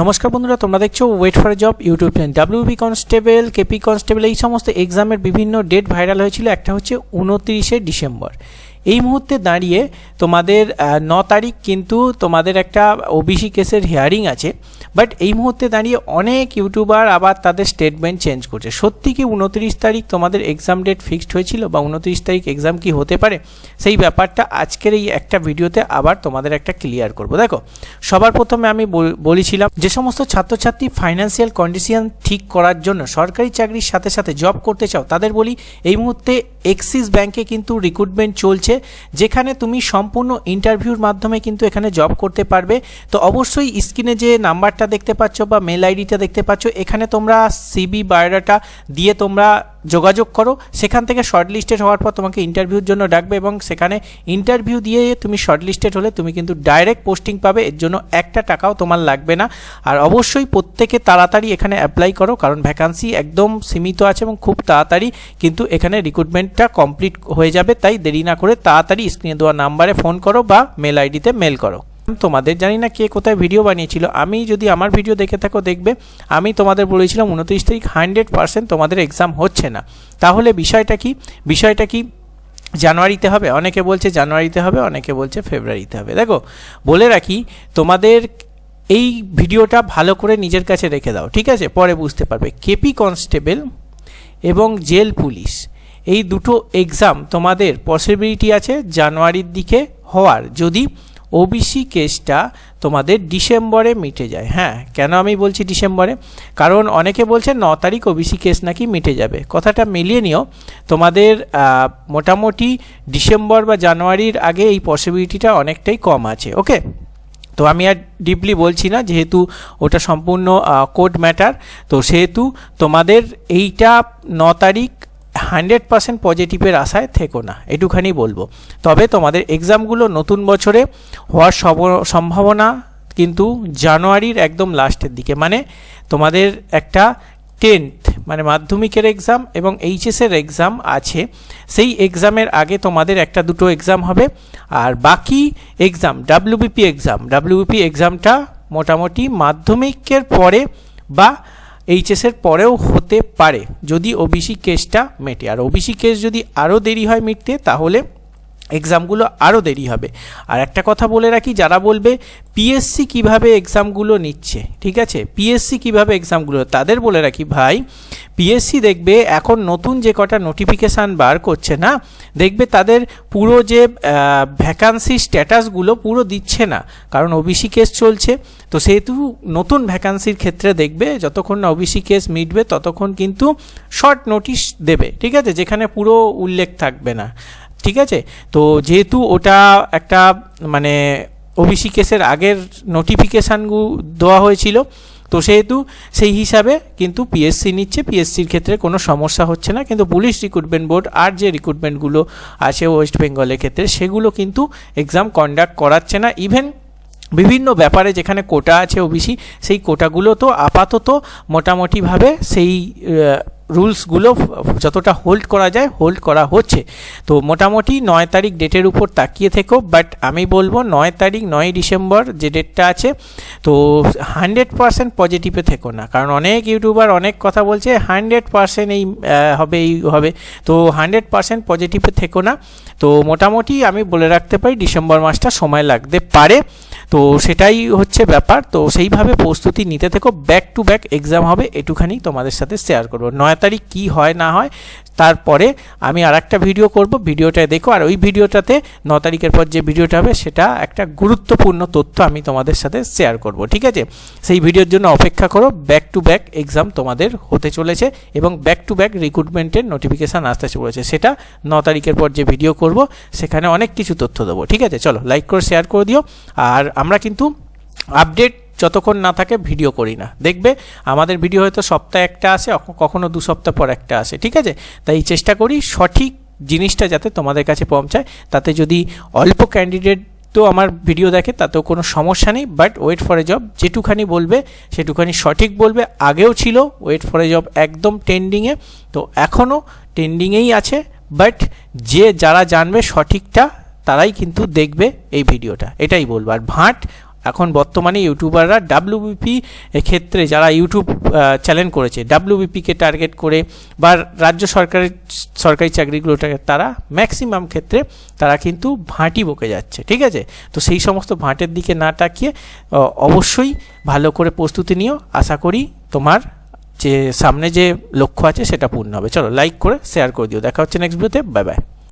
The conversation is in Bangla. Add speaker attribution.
Speaker 1: নমস্কার বন্ধুরা, তোমরা দেখছ wait for job YouTube channel WB constable KP constable এই সমস্ত এক্সামের বিভিন্ন ডেট ভাইরাল হয়েছিল। একটা হচ্ছে উনত্রিশে ডিসেম্বর। এই মুহূর্তে দাঁড়িয়ে তোমাদের ন তারিখ কিন্তু তোমাদের একটা ওবিসি কেসের হিয়ারিং আছে বাট এই মুহূর্তে দাঁড়িয়ে অনেক ইউটিউবার আবার তাদের স্টেটমেন্ট চেঞ্জ করছে। সত্যি কি উনত্রিশ তারিখ তোমাদের এক্সাম ডেট ফিক্সড হয়েছিল বা উনত্রিশ তারিখ এক্সাম কি হতে পারে? সেই ব্যাপারটা আজকের এই একটা ভিডিওতে আবার তোমাদের একটা ক্লিয়ার করব। দেখো, সবার প্রথমে আমি বল- বলেছিলাম যে সমস্ত ছাত্রছাত্রী ফাইন্যান্সিয়াল কন্ডিশন ঠিক করার জন্য সরকারি চাকরির সাথে সাথে জব করতে চাও, তাদের বলি এই মুহূর্তে এক্সিস ব্যাংকে কিন্তু রিক্রুটমেন্ট চলছে যেখানে তুমি সম্পূর্ণ ইন্টারভিউর মাধ্যমে কিন্তু এখানে জব করতে পারবে। তো অবশ্যই স্ক্রিনে যে নাম্বারটা দেখতে পাচ্ছ বা মেল আইডিটা দেখতে পাচ্ছ, এখানে তোমরা সিবি বায়োডাটা দিয়ে তোমরা যোগাযোগ করো। সেখান থেকে শর্টলিস্টেড হওয়ার পর তোমাকে ইন্টারভিউর জন্য ডাকবে এবং সেখানে ইন্টারভিউ দিয়ে তুমি শর্টলিস্টেড হলে তুমি কিন্তু ডাইরেক্ট পোস্টিং পাবে। এর জন্য একটা টাকাও তোমার লাগবে না। আর অবশ্যই প্রত্যেকে তাড়াতাড়ি এখানে অ্যাপ্লাই করো, কারণ ভ্যাকান্সি একদম সীমিত আছে এবং খুব তাড়াতাড়ি কিন্তু এখানে রিক্রুটমেন্টটা কমপ্লিট হয়ে যাবে। তাই দেরি না করে তাড়াতাড়ি স্ক্রিনে দেওয়া নাম্বারে ফোন করো বা মেল আইডিতে মেল করো। তোমাদের জানি না কে কোথায় ভিডিও বানিয়েছিল। আমি যদি আমার ভিডিও দেখে থাকো, দেখবে আমি তোমাদের বলেছিলাম উনত্রিশ তারিখ হান্ড্রেড পার্সেন্ট তোমাদের এক্সাম হচ্ছে না। তাহলে বিষয়টা কি? বিষয়টা কি? জানুয়ারিতে হবে, অনেকে বলছে জানুয়ারিতে হবে, অনেকে বলছে ফেব্রুয়ারিতে হবে। দেখো, বলে রাখি, তোমাদের এই ভিডিওটা ভালো করে নিজের কাছে রেখে দাও, ঠিক আছে? পরে বুঝতে পারবে। কেপি কনস্টেবল এবং জেল পুলিশ, এই দুটো এক্সাম তোমাদের পসিবিলিটি আছে জানুয়ারির দিকে হওয়ার। যদি ওবিসি কেসটা তোমাদের ডিসেম্বরে মিটে যায়। হ্যাঁ কেন আমি বলছি ডিসেম্বরে? কারণ অনেকে বলছে ন তারিখ ওবিসি কেস নাকি মিটে যাবে। কথাটা মিলিয়ে নিও, তোমাদের মোটামুটি ডিসেম্বর বা জানুয়ারির আগে এই পসিবিলিটিটা অনেকটাই কম আছে ওকে তো আমি আর ডিপলি বলছি না, যেহেতু ওটা সম্পূর্ণ কোড ম্যাটার তো সেহেতু তোমাদের এইটা ন তারিখ হান্ড্রেড পার্সেন্ট পজিটিভের আশায় থেকো না, এটুখানি বলব। তবে তোমাদের এক্সামগুলো নতুন বছরে হওয়ার সম্ভাবনা কিন্তু জানুয়ারির একদম লাস্টের দিকে। মানে তোমাদের একটা টেন্থ মানে মাধ্যমিকের এক্সাম এবং এইচএসের এক্সাম আছে। সেই এক্সামের আগে তোমাদের একটা দুটো এক্সাম হবে। আর বাকি এক্সাম ডাব্লিউবিপি এক্সাম ডাব্লিউবিপি এক্সামটা মোটামুটি মাধ্যমিকের পরে বা এইচএসের পরেও হতে পারে, যদি ওবিসি কেসটা মেটে। আর ওবিসি কেস যদি আরও দেরি হয় মিটতে, তাহলে এক্সামগুলো আরও দেরি হবে। আর একটা কথা বলে রাখি, যারা বলবে পিএসসি কীভাবে এক্সামগুলো নিচ্ছে, ঠিক আছে? পিএসসি কীভাবে এক্সামগুলো তাদের বলে রাখি, ভাই পিএসসি দেখবে এখন নতুন যে কটা নোটিফিকেশান বার করছে না, দেখবে তাদের পুরো যে ভ্যাকান্সি স্ট্যাটাসগুলো পুরো দিচ্ছে না। কারণ ওবিসি কেস চলছে, তো সেহেতু নতুন ভ্যাকান্সির ক্ষেত্রে দেখবে, যতক্ষণ না ওবিসি কেস মিটবে, ততক্ষণ কিন্তু শর্ট নোটিশ দেবে, ঠিক আছে? যেখানে পুরো উল্লেখ থাকবে না। ঠিক আছে? তো যেহেতু ওটা একটা মানে ওবিসি কেসের আগের নোটিফিকেশানগু দেওয়া হয়েছিল, তো সেহেতু সেই হিসাবে কিন্তু পিএসসি নিচ্ছে। পিএসসির ক্ষেত্রে কোনো সমস্যা হচ্ছে না। কিন্তু পুলিশ রিক্রুটমেন্ট বোর্ড আর যে রিক্রুটমেন্টগুলো আছে ওয়েস্ট বেঙ্গলের ক্ষেত্রে, সেগুলো কিন্তু এক্সাম কন্ডাক্ট করাচ্ছে না। ইভেন বিভিন্ন ব্যাপারে যেখানে কোটা আছে ওবিসি সেই কোটাগুলো তো আপাতত মোটামুটিভাবে সেই রুলসগুলো যতটা হোল্ড করা যায় হোল্ড করা হচ্ছে। তো মোটামুটি নয় তারিখ ডেটের উপর তাকিয়ে থেকো বাট আমি বলব নয় তারিখ, নয় ডিসেম্বর যে ডেটটা আছে, তো হান্ড্রেড পার্সেন্ট পজিটিভে থেকো না। কারণ অনেক ইউটিউবার অনেক কথা বলছে হান্ড্রেড পার্সেন্ট এই হবে এই হবে। তো হান্ড্রেড পার্সেন্ট পজিটিভে থেকো না। তো মোটামুটি আমি বলে রাখতে পারি, ডিসেম্বর মাসটা সময় লাগতে পারে। তো সেটাই হচ্ছে ব্যাপার। তো সেইভাবে প্রস্তুতি নিতে থেকো। ব্যাক টু ব্যাক এক্সাম হবে, এটুখানি তোমাদের সাথে শেয়ার করব। নয় তারিখ কী হয়, না হয়, তারপরে আমি আর একটা ভিডিও করব। ভিডিওটা দেখো, আর ওই ভিডিওটাতে ন তারিখের পর যে ভিডিওটা হবে, সেটা একটা গুরুত্বপূর্ণ তথ্য আমি তোমাদের সাথে শেয়ার করব, ঠিক আছে? সেই ভিডিওর জন্য অপেক্ষা করো। ব্যাক টু ব্যাক এক্সাম তোমাদের হতে চলেছে এবং ব্যাক টু ব্যাক রিক্রুটমেন্টের নোটিফিকেশান আসতে চলেছে সেটা ন তারিখের পর যে ভিডিও করব, সেখানে অনেক কিছু তথ্য দেবো, ঠিক আছে? চলো লাইক করে শেয়ার করে দিও। আর আমরা কিন্তু আপডেট যতক্ষণ না থাকে ভিডিও করি না। দেখবে আমাদের ভিডিও হয়তো সপ্তাহে একটা আসে কখনো দু সপ্তাহ পর একটা আসে, ঠিক আছে? তাই চেষ্টা করি সঠিক জিনিসটা যাতে তোমাদের কাছে পৌঁছায়, তাতে যদি অল্প ক্যান্ডিডেট তো আমার ভিডিও দেখে, তাতেও কোনো সমস্যা নেই but wait for a job যেটুখানি বলবে, সেটুখানি সঠিক বলবে, আগেও ছিল ওয়েট ফর এ জব একদম ট্রেন্ডিংয়ে তো এখনও ট্রেন্ডিংয়েই আছে বাট যে যারা জানবে সঠিকটা তারাই কিন্তু দেখবে এই ভিডিওটা, এটাই বলব। আর ভাট, এখন বর্তমানে ইউটিউবাররা ডাব্লিউবিপি ক্ষেত্রে যারা ইউটিউব চ্যানেল করেছে ডাব্লিউবিপিকে টার্গেট করে বা রাজ্য সরকারের, সরকারি চাকরিগুলোটাকে তারা ম্যাক্সিমাম ক্ষেত্রে তারা কিন্তু ভাঁটি বকে যাচ্ছে, ঠিক আছে? তো সেই সমস্ত ভাঁটের দিকে না তাকিয়ে অবশ্যই ভালো করে প্রস্তুতি নিও। আশা করি তোমার যে, সামনে যে লক্ষ্য আছে সেটা পূর্ণ হবে। চলো লাইক করে শেয়ার করে দিও। দেখা হচ্ছে নেক্সট ভিডিওতে বাই বাই